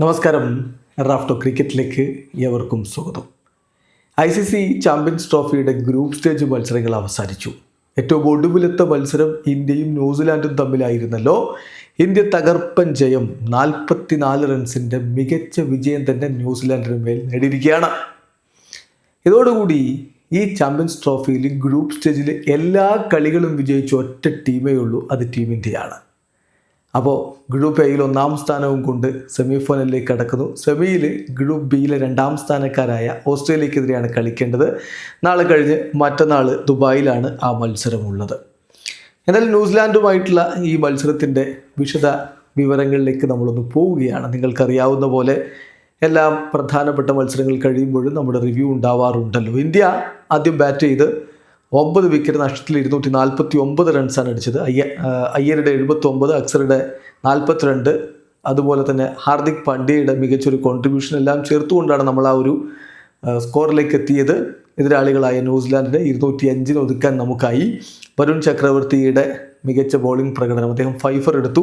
നമസ്കാരം. റാഫ്റ്റോ ക്രിക്കറ്റിലേക്ക് ഏവർക്കും സ്വാഗതം. ഐ സി സി ചാമ്പ്യൻസ് ട്രോഫിയുടെ ഗ്രൂപ്പ് സ്റ്റേജ് മത്സരങ്ങൾ അവസാനിച്ചു. ഏറ്റവും ഒടുവിലത്തെ മത്സരം ഇന്ത്യയും ന്യൂസിലാൻഡും തമ്മിലായിരുന്നല്ലോ. ഇന്ത്യ തകർപ്പൻ ജയം നാൽപ്പത്തിനാല് റൺസിന്റെ മികച്ച വിജയം തന്നെ ന്യൂസിലാൻഡിന് മേൽ നേടിയിരിക്കുകയാണ്. ഇതോടുകൂടി ഈ ചാമ്പ്യൻസ് ട്രോഫിയിൽ ഗ്രൂപ്പ് സ്റ്റേജിൽ എല്ലാ കളികളും വിജയിച്ച ഒറ്റ ടീമേ ഉള്ളൂ അത് ടീം ഇന്ത്യയാണ്. അപ്പോൾ ഗ്രൂപ്പ് എയിൽ ഒന്നാം സ്ഥാനവും കൊണ്ട് സെമി ഫൈനലിലേക്ക് കടക്കുന്നു. സെമിയിൽ ഗ്രൂപ്പ് ബിയിലെ രണ്ടാം സ്ഥാനക്കാരായ ഓസ്ട്രേലിയക്കെതിരെയാണ് കളിക്കേണ്ടത്. നാളെ കഴിഞ്ഞ് മറ്റന്നാൾ ദുബായിലാണ് ആ മത്സരമുള്ളത്. എന്നാൽ ന്യൂസിലാൻഡുമായിട്ടുള്ള ഈ മത്സരത്തിന്റെ വിശദ വിവരങ്ങളിലേക്ക് നമ്മളൊന്ന് പോവുകയാണ്. നിങ്ങൾക്കറിയാവുന്ന പോലെ എല്ലാം പ്രധാനപ്പെട്ട മത്സരങ്ങൾ കഴിയുമ്പോഴും നമ്മുടെ റിവ്യൂ ഉണ്ടാവാറുണ്ടല്ലോ. ഇന്ത്യ ആദ്യം ബാറ്റ് ചെയ്ത് ഒമ്പത് വിക്കറ്റ് നഷ്ടത്തിൽ ഇരുന്നൂറ്റി നാൽപ്പത്തി ഒമ്പത് റൺസാണ് അടിച്ചത്. അയ്യ അയ്യരുടെ എഴുപത്തി ഒമ്പത് അക്സറുടെ നാൽപ്പത്തിരണ്ട് അതുപോലെ തന്നെ ഹാർദിക് പാണ്ഡ്യയുടെ മികച്ചൊരു കോൺട്രിബ്യൂഷൻ എല്ലാം ചേർത്തുകൊണ്ടാണ് നമ്മൾ ആ ഒരു സ്കോറിലേക്ക് എത്തിയത്. എതിരാളികളായ ന്യൂസിലാൻഡിനെ ഇരുന്നൂറ്റി അഞ്ചിന് ഒതുക്കാൻ നമുക്കായി വരുൺ ചക്രവർത്തിയുടെ മികച്ച ബോളിംഗ് പ്രകടനം അദ്ദേഹം ഫൈഫർ എടുത്തു.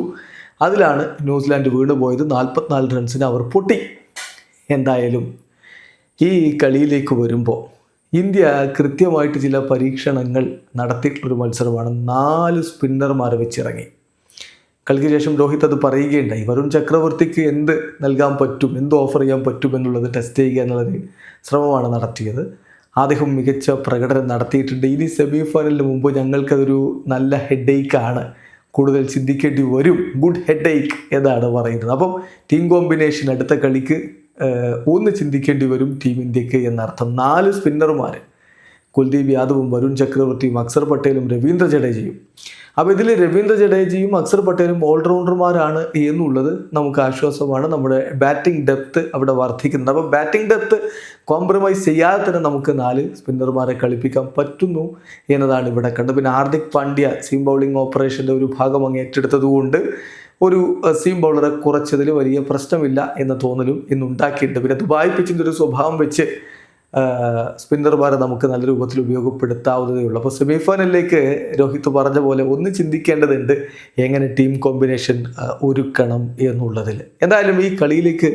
അതിലാണ് ന്യൂസിലാൻഡ് വീണുപോയത് നാൽപ്പത്തിനാല് റൺസിന് അവർ പൊട്ടി. എന്തായാലും ഈ കളിയിലേക്ക് വരുമ്പോൾ ഇന്ത്യ കൃത്യമായിട്ട് ചില പരീക്ഷണങ്ങൾ നടത്തിയിട്ടുള്ളൊരു മത്സരമാണ്. നാല് സ്പിന്നർമാർ വെച്ചിറങ്ങി. കളിക്ക് ശേഷം രോഹിത് അത് പറയുകയുണ്ടായി. വരുൺ ചക്രവർത്തിക്ക് എന്ത് നൽകാൻ പറ്റും എന്ത് ഓഫർ ചെയ്യാൻ പറ്റും എന്നുള്ളത് ടെസ്റ്റ് ചെയ്യുക എന്നുള്ളൊരു ശ്രമമാണ് നടത്തിയത്. അദ്ദേഹം മികച്ച പ്രകടനം നടത്തിയിട്ടുണ്ട്. ഇനി സെമി ഫൈനലിന് മുമ്പ് ഞങ്ങൾക്കതൊരു നല്ല ഹെഡേക്കാണ് കൂടുതൽ ചിന്തിക്കേണ്ടി വരും. ഗുഡ് ഹെഡേക്ക് എന്നാണ് പറയുന്നത്. അപ്പം ടീം കോമ്പിനേഷൻ അടുത്ത കളിക്ക് ഒന്ന് ചിന്തിക്കേണ്ടി വരും ടീം ഇന്ത്യയ്ക്ക് എന്നർത്ഥം. നാല് സ്പിന്നർമാർ കുൽദീപ് യാദവും വരുൺ ചക്രവർത്തിയും അക്സർ പട്ടേലും രവീന്ദ്ര ജഡേജയും. അപ്പോൾ ഇതിൽ രവീന്ദ്ര ജഡേജയും അക്സർ പട്ടേലും ഓൾറൗണ്ടർമാരാണ് എന്നുള്ളത് നമുക്ക് ആശ്വാസമാണ്. നമ്മുടെ ബാറ്റിംഗ് ഡെപ്ത് അവിടെ വർദ്ധിക്കുന്നത് അപ്പോൾ ബാറ്റിംഗ് ഡെപ്ത് കോംപ്രമൈസ് ചെയ്യാതെ തന്നെ നമുക്ക് നാല് സ്പിന്നർമാരെ കളിപ്പിക്കാൻ പറ്റുന്നു എന്നതാണ് ഇവിടെ കണ്ടത്. പിന്നെ ഹാർദിക് പാണ്ഡ്യ സീം ബൗളിംഗ് ഓപ്പറേഷന്റെ ഒരു ഭാഗം അങ്ങ് ഏറ്റെടുത്തതുകൊണ്ട് ഒരു സീം ബൗളറെ കുറച്ചതിൽ വലിയ പ്രശ്നമില്ല എന്ന തോന്നലും ഇന്ന് ഉണ്ടാക്കിയിട്ടുണ്ട് പിന്നെ ദുബായ് പിച്ചിന്റെ ഒരു സ്വഭാവം വെച്ച് സ്പിന്നർമാരെ നമുക്ക് നല്ല രൂപത്തിൽ ഉപയോഗപ്പെടുത്താവുന്നതേ ഉള്ളൂ. അപ്പോൾ സെമിഫൈനലിലേക്ക് രോഹിത് പറഞ്ഞ പോലെ ഒന്ന് ചിന്തിക്കേണ്ടതുണ്ട് എങ്ങനെ ടീം കോമ്പിനേഷൻ ഒരുക്കണം എന്നുള്ളതിൽ. എന്തായാലും ഈ കളിയിലേക്ക്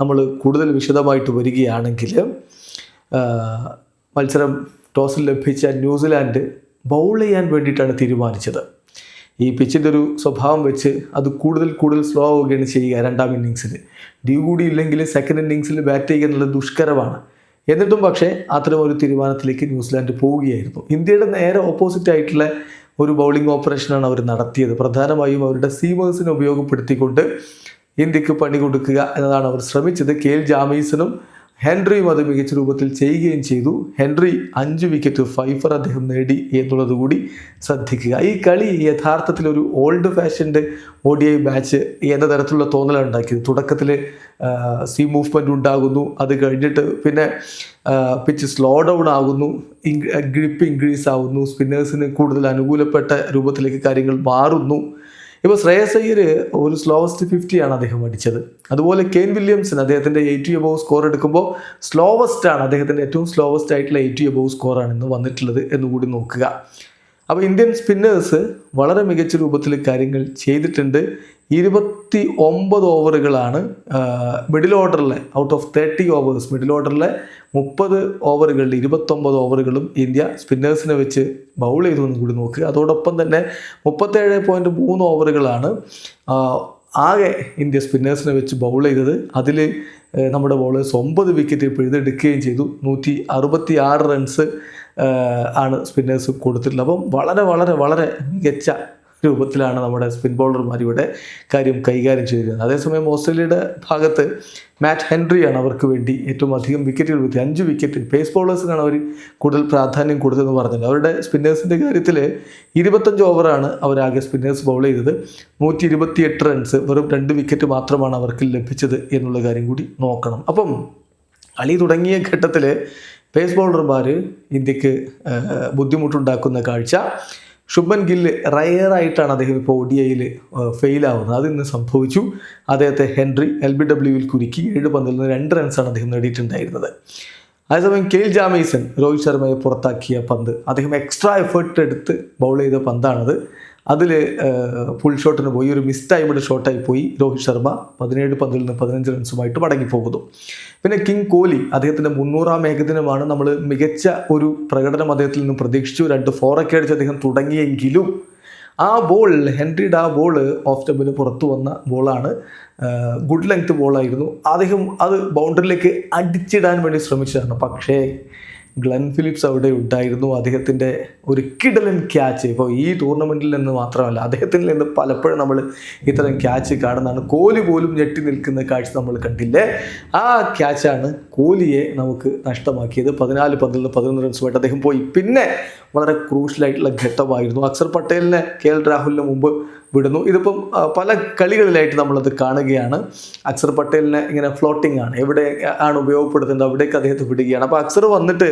നമ്മൾ കൂടുതൽ വിശദമായിട്ട് വരികയാണെങ്കിൽ മത്സരം ടോസിൽ ലഭിച്ച ന്യൂസിലാൻഡ് ബൗൾ ചെയ്യാൻ വേണ്ടിയിട്ടാണ് തീരുമാനിച്ചത്. ഈ പിച്ചിന്റെ ഒരു സ്വഭാവം വെച്ച് അത് കൂടുതൽ കൂടുതൽ സ്ലോ ആവുകയാണ് ചെയ്യുക രണ്ടാം ഇന്നിങ്സിൽ ഡ്യൂ കൂടി ഇല്ലെങ്കിൽ സെക്കൻഡ് ഇന്നിങ്സിൽ ബാറ്റ് ചെയ്യുക എന്നുള്ളത് ദുഷ്കരമാണ്. എന്നിട്ടും പക്ഷേ അത്തരം ഒരു തീരുമാനത്തിലേക്ക് ന്യൂസിലാൻഡ് പോവുകയായിരുന്നു. ഇന്ത്യയുടെ നേരെ ഓപ്പോസിറ്റ് ആയിട്ടുള്ള ഒരു ബൗളിംഗ് ഓപ്പറേഷനാണ് അവർ നടത്തിയത്. പ്രധാനമായും അവരുടെ സീമേഴ്സിനെ ഉപയോഗപ്പെടുത്തിക്കൊണ്ട് ഇന്ത്യയ്ക്ക് പണി കൊടുക്കുക എന്നതാണ് അവർ ശ്രമിച്ചത്. കെ എൽ ജാമീസനും ഹെൻറിയും അത് മികച്ച രൂപത്തിൽ ചെയ്യുകയും ചെയ്തു. ഹെൻറി അഞ്ച് വിക്കറ്റ് ഫൈഫർ അദ്ദേഹം നേടി എന്നുള്ളത് കൂടി ശ്രദ്ധിക്കുക. ഈ കളി യഥാർത്ഥത്തിൽ ഒരു ഓൾഡ് ഫാഷൻഡ് ഒ മാച്ച് എന്ന തരത്തിലുള്ള തോന്നലാണ് ഉണ്ടാക്കിയത്. തുടക്കത്തിൽ സീ മൂവ്മെന്റ് ഉണ്ടാകുന്നു. അത് കഴിഞ്ഞിട്ട് പിന്നെ പിച്ച് സ്ലോ ഡൗൺ ആകുന്നു. ഗ്രിപ്പ് ഇൻക്രീസ് ആവുന്നു. സ്പിന്നേഴ്സിന് കൂടുതൽ അനുകൂലപ്പെട്ട രൂപത്തിലേക്ക് കാര്യങ്ങൾ മാറുന്നു. ഇപ്പോൾ ശ്രേയസ് അയ്യർ ഒരു സ്ലോവസ്റ്റ് ഫിഫ്റ്റിയാണ് അദ്ദേഹം അടിച്ചത്. അതുപോലെ കെയിൻ വില്യംസൺ അദ്ദേഹത്തിന്റെ എയ്റ്റി അബോവ് സ്കോർ എടുക്കുമ്പോൾ സ്ലോവസ്റ്റ് ആണ് അദ്ദേഹത്തിന്റെ ഏറ്റവും സ്ലോവസ്റ്റ് ആയിട്ടുള്ള എയ്റ്റി അബോവ് സ്കോറാണ് ഇന്ന് വന്നിട്ടുള്ളത് എന്നുകൂടി നോക്കുക. അപ്പോൾ ഇന്ത്യൻ സ്പിന്നേഴ്സ് വളരെ മികച്ച രൂപത്തിൽ കാര്യങ്ങൾ ചെയ്തിട്ടുണ്ട്. ഇരുപത്തി ഒമ്പത് ഓവറുകളാണ് middle ഓർഡറിലെ out of thirty overs middle ഓർഡറിലെ മുപ്പത് ഓവറുകളിൽ ഇരുപത്തൊമ്പത് ഓവറുകളും ഇന്ത്യ സ്പിന്നേഴ്സിനെ വെച്ച് ബൗൾ ചെയ്തു എന്ന് കൂടി നോക്കുക അതോടൊപ്പം തന്നെ മുപ്പത്തേഴ് പോയിന്റ് മൂന്ന് ഓവറുകളാണ് ആകെ ഇന്ത്യ സ്പിന്നേഴ്സിനെ വെച്ച് ബൗൾ ചെയ്തത്. അതിൽ നമ്മുടെ ബൗളേഴ്സ് ഒമ്പത് വിക്കറ്റ് പിഴുതെടുക്കുകയും ചെയ്തു. നൂറ്റി അറുപത്തി ആറ് റൺസ് ആണ് സ്പിന്നേഴ്സ് കൊടുത്തിട്ടുള്ളത്. അപ്പം വളരെ വളരെ വളരെ മികച്ച രൂപത്തിലാണ് നമ്മുടെ സ്പിൻ ബൗളർമാർ ഇവിടെ കാര്യം കൈകാര്യം ചെയ്തിരുന്നത്. അതേസമയം ഓസ്ട്രേലിയയുടെ ഭാഗത്ത് മാറ്റ് ഹെൻറിയാണ് അവർക്ക് വേണ്ടി ഏറ്റവും അധികം വിക്കറ്റുകൾ വീഴ്ത്തി അഞ്ച് വിക്കറ്റ് പേസ് ബൗളേഴ്സിനാണ് അവർ കൂടുതൽ പ്രാധാന്യം കൊടുത്തതെന്ന് പറഞ്ഞത് അവരുടെ സ്പിന്നേഴ്സിന്റെ കാര്യത്തിൽ ഇരുപത്തഞ്ച് ഓവറാണ് അവരാകെ സ്പിന്നേഴ്സ് ബൗൾ ചെയ്തത്. നൂറ്റി ഇരുപത്തിയെട്ട് റൺസ് വെറും രണ്ട് വിക്കറ്റ് മാത്രമാണ് അവർക്ക് ലഭിച്ചത് എന്നുള്ള കാര്യം കൂടി നോക്കണം. അപ്പം കളി തുടങ്ങിയ ഘട്ടത്തിൽ പേസ് ബോളർമാർ ഇന്ത്യയ്ക്ക് ബുദ്ധിമുട്ടുണ്ടാക്കുന്ന കാഴ്ച. ശുഭൻ ഗില്ല് റയറായിട്ടാണ് അദ്ദേഹം ഇപ്പോൾ ഒ ഡി ഐയിൽ ഫെയിലാവുന്നത് അതിന്ന് സംഭവിച്ചു. അദ്ദേഹത്തെ ഹെൻറി എൽ ബി ഡബ്ല്യുവിൽ കുരുക്കി. ഏഴ് പന്തിൽ നിന്ന് രണ്ട് റൺസാണ് അദ്ദേഹം നേടിയിട്ടുണ്ടായിരുന്നത്. അതേസമയം കെയിൽ ജാമീസൺ രോഹിത് ശർമ്മയെ പുറത്താക്കിയ പന്ത്. അദ്ദേഹം എക്സ്ട്രാ എഫേർട്ട് എടുത്ത് ബൗൾ ചെയ്ത പന്താണത്. അതിൽ ഫുൾ ഷോട്ടിന് പോയി. ഒരു മിസ് ടൈമിഡ് ഷോട്ടായി പോയി രോഹിത് ശർമ്മ. പതിനേഴ് പന്തിൽ നിന്ന് പതിനഞ്ച് റൺസുമായിട്ട് മടങ്ങിപ്പോകുന്നു. പിന്നെ കിങ് കോഹ്ലി അദ്ദേഹത്തിന്റെ മുന്നൂറാം ഏകദിനമാണ് നമ്മൾ മികച്ച ഒരു പ്രകടനം അദ്ദേഹത്തിൽ നിന്ന് പ്രതീക്ഷിച്ചു. രണ്ട് ഫോറൊക്കെ അടിച്ച് അദ്ദേഹം തുടങ്ങിയെങ്കിലും ആ ബോൾ ഹെൻറിയുടെ ആ ബോൾ ഓഫ് സ്റ്റമ്പിന് പുറത്തു വന്ന ബോളാണ് ഗുഡ് ലെങ്ത് ബോളായിരുന്നു അദ്ദേഹം അത് ബൗണ്ടറിയിലേക്ക് അടിച്ചിടാൻ വേണ്ടി ശ്രമിച്ചതാണ്. പക്ഷേ ഗ്ലെൻ ഫിലിപ്സ് അവിടെ ഉണ്ടായിരുന്നു. അദ്ദേഹത്തിന്റെ ഒരു കിടലൻ ക്യാച്ച് ഇപ്പോൾ ഈ ടൂർണമെന്റിൽ നിന്ന് മാത്രമല്ല അദ്ദേഹത്തിൽ നിന്ന് പലപ്പോഴും നമ്മൾ ഇത്തരം ക്യാച്ച് കാണുന്നതാണ്. കോഹ്ലി പോലും ഞെട്ടി നിൽക്കുന്ന കാഴ്ച നമ്മൾ കണ്ടില്ലേ? ആ ക്യാച്ചാണ് കോഹ്ലിയെ നമുക്ക് നഷ്ടമാക്കിയത്. പതിനാല് പന്തിൽ നിന്ന് പതിനൊന്ന് റൺസുമായിട്ട് അദ്ദേഹം പോയി. പിന്നെ വളരെ ക്രൂഷ്യലായിട്ടുള്ള ഘട്ടമായിരുന്നു. അക്സർ പട്ടേലിനെ കെ എൽ രാഹുലിന് മുമ്പ് വിടുന്നു. ഇതിപ്പം പല കളികളിലായിട്ട് നമ്മളത് കാണുകയാണ്. അക്സർ പട്ടേലിനെ ഇങ്ങനെ ഫ്ലോട്ടിംഗ് ആണ്. എവിടെ ആണ് ഉപയോഗപ്പെടുത്തേണ്ടത് അവിടേക്ക് അദ്ദേഹത്തെ വിടുകയാണ്. അപ്പോൾ അക്സർ വന്നിട്ട്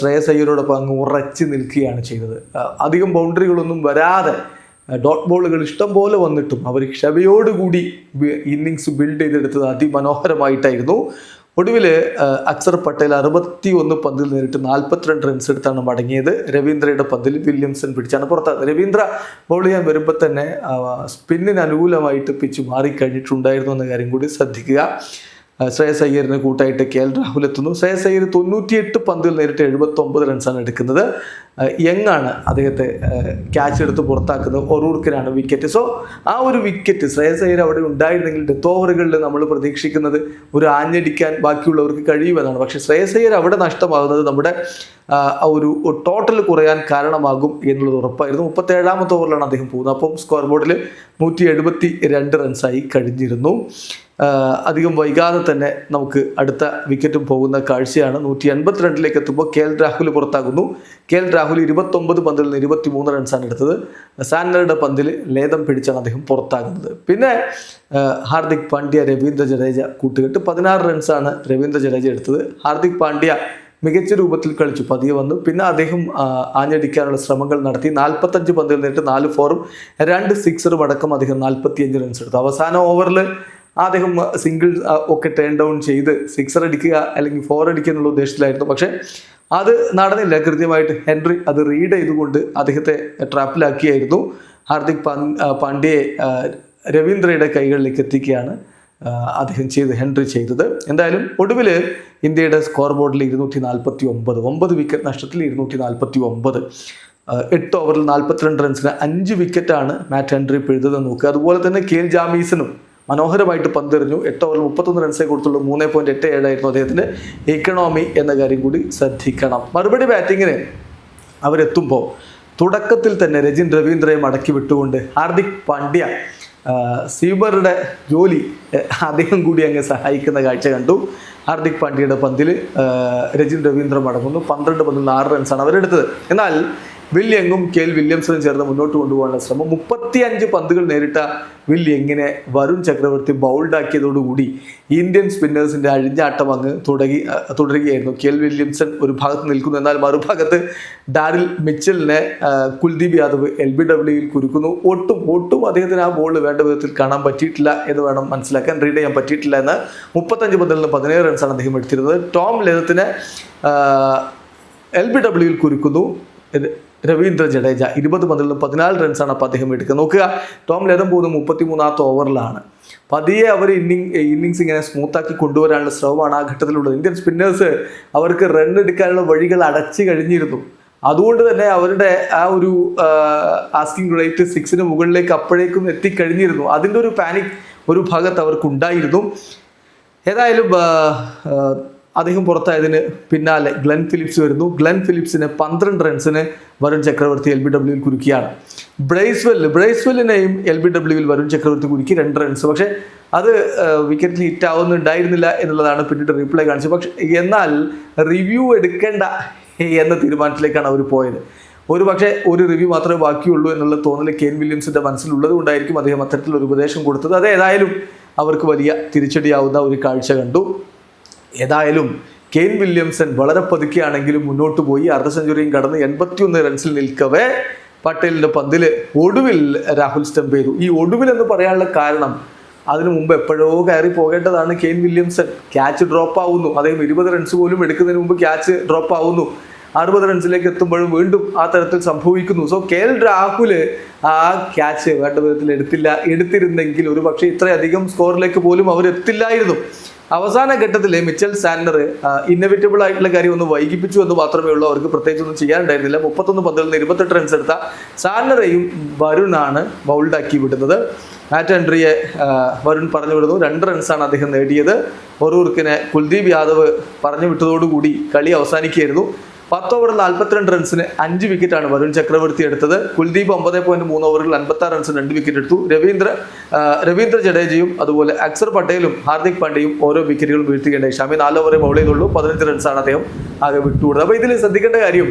ശ്രേയസ് അയ്യരോടൊപ്പം അങ്ങ് ഉറച്ചു നിൽക്കുകയാണ് ചെയ്തത്. അധികം ബൗണ്ടറികളൊന്നും വരാതെ ഡോട്ട് ബോളുകൾ ഇഷ്ടം പോലെ വന്നിട്ടും അവർ ക്ഷമയോടുകൂടി ഇന്നിങ്സ് ബിൽഡ് ചെയ്തെടുത്തത് അതിമനോഹരമായിട്ടായിരുന്നു. ഒടുവിൽ അക്സർ പട്ടേൽ അറുപത്തി ഒന്ന് പന്തിൽ നേരിട്ട് നാൽപ്പത്തിരണ്ട് റൺസ് എടുത്താണ് മടങ്ങിയത്. രവീന്ദ്രയുടെ പന്തിൽ വില്യംസൺ പിടിച്ചാണ് പുറത്തായത്. രവീന്ദ്ര ബൗൾ ചെയ്യാൻ വരുമ്പോൾ തന്നെ സ്പിന്നിന് അനുകൂലമായിട്ട് പിച്ച് മാറിക്കഴിഞ്ഞിട്ടുണ്ടായിരുന്നു എന്ന കാര്യം കൂടി ശ്രദ്ധിക്കുക. ശ്രേയസ് അയ്യറിന് കൂട്ടായിട്ട് കെ എൽ രാഹുൽ എത്തുന്നു. ശ്രേയസ് അയ്യർ തൊണ്ണൂറ്റിയെട്ട് പന്തിൽ നേരിട്ട് എഴുപത്തൊമ്പത് റൺസാണ് എടുക്കുന്നത്. യങ്ങാണ് അദ്ദേഹത്തെ ക്യാച്ച് എടുത്ത് പുറത്താക്കുന്നത് ഒറൂർക്കിനാണ് വിക്കറ്റ് സോ ആ ഒരു വിക്കറ്റ് ശ്രേയസ് അയ്യർ അവിടെ ഉണ്ടായിരുന്നെങ്കിൽ ഡെത്ത് ഓവറുകളിൽ നമ്മൾ പ്രതീക്ഷിക്കുന്നത് ഒരു ആഞ്ഞടിക്കാൻ ബാക്കിയുള്ളവർക്ക് കഴിയുമെന്നാണ്. പക്ഷേ ശ്രേയസ് അയ്യർ അവിടെ നഷ്ടമാകുന്നത് നമ്മുടെ ഒരു ടോട്ടൽ കുറയാൻ കാരണമാകും എന്നുള്ളത് ഉറപ്പായിരുന്നു. മുപ്പത്തേഴാമത്തെ ഓവറിലാണ് അദ്ദേഹം പോകുന്നത്. അപ്പം സ്കോർ ബോർഡിൽ നൂറ്റി എഴുപത്തി രണ്ട് റൺസായി കഴിഞ്ഞിരുന്നു. അധികം വൈകാതെ തന്നെ നമുക്ക് അടുത്ത വിക്കറ്റും പോകുന്ന കാഴ്ചയാണ്. നൂറ്റി എൺപത്തിരണ്ടിലേക്ക് എത്തുമ്പോൾ കെ എൽ രാഹുൽ പുറത്താകുന്നു. കെ എൽ രാഹുൽ ഇരുപത്തൊമ്പത് പന്തിൽ നിന്ന് ഇരുപത്തി മൂന്ന് റൺസാണ് എടുത്തത്. സാൻഡറുടെ പന്തിൽ ലേദം പിടിച്ചാണ് അദ്ദേഹം പുറത്താകുന്നത്. പിന്നെ ഹാർദിക് പാണ്ഡ്യ രവീന്ദ്ര ജഡേജ കൂട്ടുകെട്ട് പതിനാറ് റൺസാണ് രവീന്ദ്ര ജഡേജ എടുത്തത്. ഹാർദിക് പാണ്ഡ്യ മികച്ച രൂപത്തിൽ കളിച്ചു പതിയെ വന്നു. പിന്നെ അദ്ദേഹം ആഞ്ഞടിക്കാനുള്ള ശ്രമങ്ങൾ നടത്തി. നാൽപ്പത്തഞ്ച് പന്തിൽ നേരിട്ട് നാല് ഫോറും രണ്ട് സിക്സറും അടക്കം അദ്ദേഹം നാൽപ്പത്തിയഞ്ച് റൺസ് എടുത്തു. അവസാന ഓവറിൽ അദ്ദേഹം സിംഗിൾ ഒക്കെ ടേൺ ഡൗൺ ചെയ്ത് സിക്സർ അടിക്കുക അല്ലെങ്കിൽ ഫോർ അടിക്കുക എന്നുള്ള ഉദ്ദേശത്തിലായിരുന്നു. പക്ഷേ അത് നടന്നില്ല. കൃത്യമായിട്ട് ഹെൻറി അത് റീഡ് ചെയ്തുകൊണ്ട് അദ്ദേഹത്തെ ട്രാപ്പിലാക്കിയായിരുന്നു. ഹാർദിക് പാണ്ഡ്യയെ രവീന്ദ്രയുടെ കൈകളിലേക്ക് എത്തിക്കുകയാണ് അദ്ദേഹം ചെയ്ത് ഹെൻറി ചെയ്തത്. എന്തായാലും ഒടുവിൽ ഇന്ത്യയുടെ സ്കോർ ബോർഡിൽ ഇരുന്നൂറ്റി നാൽപ്പത്തി ഒമ്പത് ഒമ്പത് വിക്കറ്റ് നഷ്ടത്തിൽ ഇരുന്നൂറ്റി നാൽപ്പത്തി ഒമ്പത് എട്ട് ഓവറിൽ നാൽപ്പത്തിരണ്ട് റൺസിന് അഞ്ച് വിക്കറ്റാണ് മാറ്റ് ഹെൻറി പിഴുതെന്ന് നോക്കുക. അതുപോലെ തന്നെ കെ ജാമീസനും മനോഹരമായിട്ട് പന്തെറിഞ്ഞു. എട്ട് ഓവറിൽ മുപ്പത്തൊന്ന് റൺസേ കൊടുത്തുള്ളൂ മൂന്ന് പോയിന്റ് എട്ട് ഏഴായിരുന്നു അദ്ദേഹത്തിന്റെ ഇക്കണോമി എന്ന കാര്യം കൂടി ശ്രദ്ധിക്കണം. മറുപടി ബാറ്റിങ്ങിന് അവരെത്തുമ്പോൾ തുടക്കത്തിൽ തന്നെ രജിൻ രവീന്ദ്രയെ മടക്കി വിട്ടുകൊണ്ട് ഹാർദിക് പാണ്ഡ്യ സീബറുടെ ജോലി അദ്ദേഹം കൂടി അങ്ങ് സഹായിക്കുന്ന കാഴ്ച കണ്ടു. ഹാർദിക് പാണ്ഡ്യയുടെ പന്തിൽ രജിൻ രവീന്ദ്ര മടങ്ങുന്നു പന്ത്രണ്ട് പന്തിൽ ആറ് റൺസാണ് അവരെടുത്തത്. എന്നാൽ വില്യങ്ങും കെൽ എൽ വില്യംസണും ചേർന്ന് മുന്നോട്ട് കൊണ്ടുപോകാനുള്ള ശ്രമം. മുപ്പത്തിയഞ്ച് പന്തുകൾ നേരിട്ട വില്യങ്ങിനെ വരുൺ ചക്രവർത്തി ബൗൾഡാക്കിയതോടുകൂടി ഇന്ത്യൻ സ്പിന്നേഴ്സിന്റെ അഴിഞ്ഞാട്ടം അങ്ങ് തുടങ്ങി തുടരുകയായിരുന്നു. കെൽ വില്യംസൺ ഒരു ഭാഗത്ത് നിൽക്കുന്നു. എന്നാൽ മറുഭാഗത്ത് ഡാരിൽ മിച്ചലിനെ കുൽദീപ് യാദവ് എൽ ബി ഡബ്ല്യുയിൽ കുരുക്കുന്നു. ഒട്ടും ഒട്ടും അദ്ദേഹത്തിന് ആ ബോൾ വേണ്ട വിധത്തിൽ കാണാൻ പറ്റിയിട്ടില്ല എന്ന് വേണം മനസ്സിലാക്കാൻ. റീഡ് ചെയ്യാൻ പറ്റിയിട്ടില്ല എന്ന് മുപ്പത്തഞ്ച് പന്തിൽ നിന്ന് പതിനേഴ് റൺസാണ് അദ്ദേഹം എടുത്തിരുന്നത്. ടോം ലേതത്തിന് എൽ ബി ഡബ്ല്യുയിൽ കുരുക്കുന്നു. രവീന്ദ്ര ജഡേജ ഇരുപത് പന്തുകളിലും പതിനാല് റൺസാണ് അപ്പോൾ അദ്ദേഹം എടുക്കുക. നോക്കുക ടോം ലേതം പോകുന്നത് മുപ്പത്തി മൂന്നാമത്തെ ഓവറിലാണ് പതിയെ അവർ ഇന്നിങ് ഇന്നിങ്സ് ഇങ്ങനെ സ്മൂത്താക്കി കൊണ്ടുവരാനുള്ള ശ്രമമാണ് ആ ഘട്ടത്തിലുള്ളത്. ഇന്ത്യൻ സ്പിന്നേഴ്സ് അവർക്ക് റൺ എടുക്കാനുള്ള വഴികൾ അടച്ചു കഴിഞ്ഞിരുന്നു. അതുകൊണ്ട് തന്നെ അവരുടെ ആ ഒരു ആസ്കിംഗ് റേറ്റ് സിക്സിന് മുകളിലേക്ക് അപ്പോഴേക്കും എത്തിക്കഴിഞ്ഞിരുന്നു. അതിന്റെ ഒരു പാനിക് ഒരു ഭാഗത്ത് അവർക്കുണ്ടായിരുന്നു. ഏതായാലും അദ്ദേഹം പുറത്തായതിന് പിന്നാലെ ഗ്ലെൻ ഫിലിപ്സ് വരുന്നു. ഗ്ലെൻ ഫിലിപ്സിനെ പന്ത്രണ്ട് റൺസിന് വരുൺ ചക്രവർത്തി എൽ ബി ഡബ്ല്യുവിൽ കുരുക്കിയാണ്. ബ്രേസ്വെൽ ബ്രേസ്വെല്ലിനെയും എൽ ബി ഡബ്ല്യുവിൽ വരുൺ ചക്രവർത്തി കുരുക്കി രണ്ട് റൺസ്. പക്ഷേ അത് വിക്കറ്റിൽ ഹിറ്റ് ആവുന്നുണ്ടായിരുന്നില്ല എന്നുള്ളതാണ് പിന്നീട് റീപ്ലൈ കാണിച്ചത്. പക്ഷേ എന്നാൽ റിവ്യൂ എടുക്കേണ്ട എന്ന തീരുമാനത്തിലേക്കാണ് അവർ പോയത്. ഒരു പക്ഷേ ഒരു റിവ്യൂ മാത്രമേ ബാക്കിയുള്ളൂ എന്നുള്ള തോന്നൽ കെൻ വില്യംസിന്റെ മനസ്സിലുള്ളത് കൊണ്ടായിരിക്കും അദ്ദേഹം അത്തരത്തിലൊരു ഉപദേശം കൊടുത്തത്. അത് ഏതായാലും അവർക്ക് വലിയ തിരിച്ചടിയാവുന്ന ഒരു കാഴ്ച കണ്ടു. ഏതായാലും കെയിൻ വില്യംസൺ വളരെ പതുക്കെയാണെങ്കിലും മുന്നോട്ട് പോയി അർദ്ധ സെഞ്ചുറിയും കടന്ന് എൺപത്തിയൊന്ന് റൺസിൽ നിൽക്കവേ. പട്ടേലിന്റെ പന്തിൽ ഒടുവിൽ രാഹുൽ സ്റ്റംപ് ചെയ്തു. ഈ ഒടുവിൽ എന്ന് പറയാനുള്ള കാരണം അതിനു മുമ്പ് എപ്പോഴോ കയറി പോകേണ്ടതാണ് കെയിൻ വില്യംസൺ. ക്യാച്ച് ഡ്രോപ്പ് ആവുന്നു. അദ്ദേഹം ഇരുപത് റൺസ് പോലും എടുക്കുന്നതിന് മുമ്പ് ക്യാച്ച് ഡ്രോപ്പ് ആവുന്നു. അറുപത് റൺസിലേക്ക് എത്തുമ്പോഴും വീണ്ടും ആ തരത്തിൽ സംഭവിക്കുന്നു. സോ കെ എൽ രാഹുൽ ആ ക്യാച്ച് വേണ്ട വിധത്തിൽ എടുത്തില്ല. എടുത്തിരുന്നെങ്കിൽ ഒരു പക്ഷേ ഇത്രയധികം സ്കോറിലേക്ക് പോലും അവർ എത്തില്ലായിരുന്നു അവസാന ഘട്ടത്തിൽ മിച്ചൽ സാൻഡർ ഇന്നവിറ്റബിൾ ആയിട്ടുള്ള കാര്യം ഒന്ന് വൈകിപ്പിച്ചു എന്ന് മാത്രമേ ഉള്ളൂ. അവർക്ക് പ്രത്യേകിച്ച് ഒന്നും ചെയ്യാനുണ്ടായിരുന്നില്ല. മുപ്പത്തൊന്ന് പന്തിൽ ഇരുപത്തെട്ട് റൺസ് എടുത്ത സാൻഡറെയും വരുണാണ് ബൗൾഡാക്കി വിടുന്നത്. മാറ്റ് എൻട്രിയെ വരുൺ പറഞ്ഞു വിടുന്നു. രണ്ട് റൺസാണ് അദ്ദേഹം നേടിയത്. ഒറൂർക്കിനെ കുൽദീപ് യാദവ് പറഞ്ഞു വിട്ടതോടുകൂടി കളി അവസാനിക്കുകയായിരുന്നു. പത്ത് ഓവറിൽ നാൽപ്പത്തിരണ്ട് റൺസിന് അഞ്ച് വിക്കറ്റാണ് വരുൺ ചക്രവർത്തി എടുത്തത്. കുൽദീപ് ഒമ്പത് പോയിന്റ് മൂന്ന് ഓവറിൽ അൻപത്തി ആറ് റൺസിന് രണ്ട് വിക്കറ്റ് എടുത്തു. രവീന്ദ്ര രവീന്ദ്ര ജഡേജയും അതുപോലെ അക്സർ പട്ടേലും ഹാർദിക് പാണ്ഡ്യയും ഓരോ വിക്കറ്റുകൾ വീഴ്ത്തുകയുണ്ടായി. ഷാമി നാല് ഓവറെ ബൗൾ ചെയ്തുള്ളൂ പതിനഞ്ച് റൺസാണ് അദ്ദേഹം ആകെ വിട്ടുകൂടുന്നത് അപ്പോൾ ഇതിൽ ശ്രദ്ധിക്കേണ്ട കാര്യം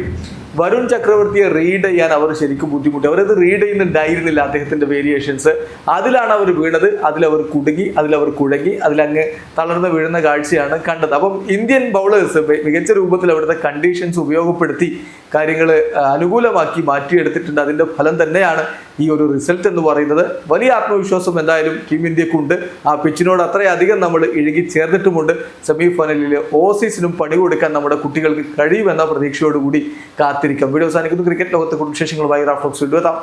വരുൺ ചക്രവർത്തിയെ റീഡ് ചെയ്യാൻ അവർ ശരിക്കും ബുദ്ധിമുട്ടി. അവരത് റീഡ് ചെയ്യുന്നുണ്ടായിരുന്നില്ല അദ്ദേഹത്തിന്റെ വേരിയേഷൻസ് അതിലാണ് അവർ വീണത്. അതിലവർ കുടുങ്ങി അതിലവർ കുഴങ്ങി അതിലങ്ങ് തളർന്ന് വീഴുന്ന കാഴ്ചയാണ് കണ്ടത്. അപ്പം ഇന്ത്യൻ ബൗളേഴ്സ് മികച്ച രൂപത്തിൽ അവിടുത്തെ കണ്ടീഷൻസ് ഉപയോഗപ്പെടുത്തി കാര്യങ്ങൾ അനുകൂലമാക്കി മാറ്റിയെടുത്തിട്ടുണ്ട്. അതിന്റെ ഫലം തന്നെയാണ് ഈ ഒരു റിസൾട്ട് എന്ന് പറയുന്നത്. വലിയ ആത്മവിശ്വാസം എന്തായാലും ടീം ഇന്ത്യക്കുണ്ട്. ആ പിച്ചിനോട് അത്രയധികം നമ്മൾ ഇഴുകി ചേർന്നിട്ടുമുണ്ട്. സെമി ഫൈനലിൽ ഓസീസിനും പണി കൊടുക്കാൻ നമ്മുടെ കുട്ടികൾക്ക് കഴിയുമെന്ന പ്രതീക്ഷയോടുകൂടി കാത്തിരിക്കാം. വീഡിയോ അവസാനിക്കുന്നു. ക്രിക്കറ്റ് ലോകത്തെ കുടുംബശേഷങ്ങളുമായി റാഫ്റ്റോക്സ് വീണ്ടും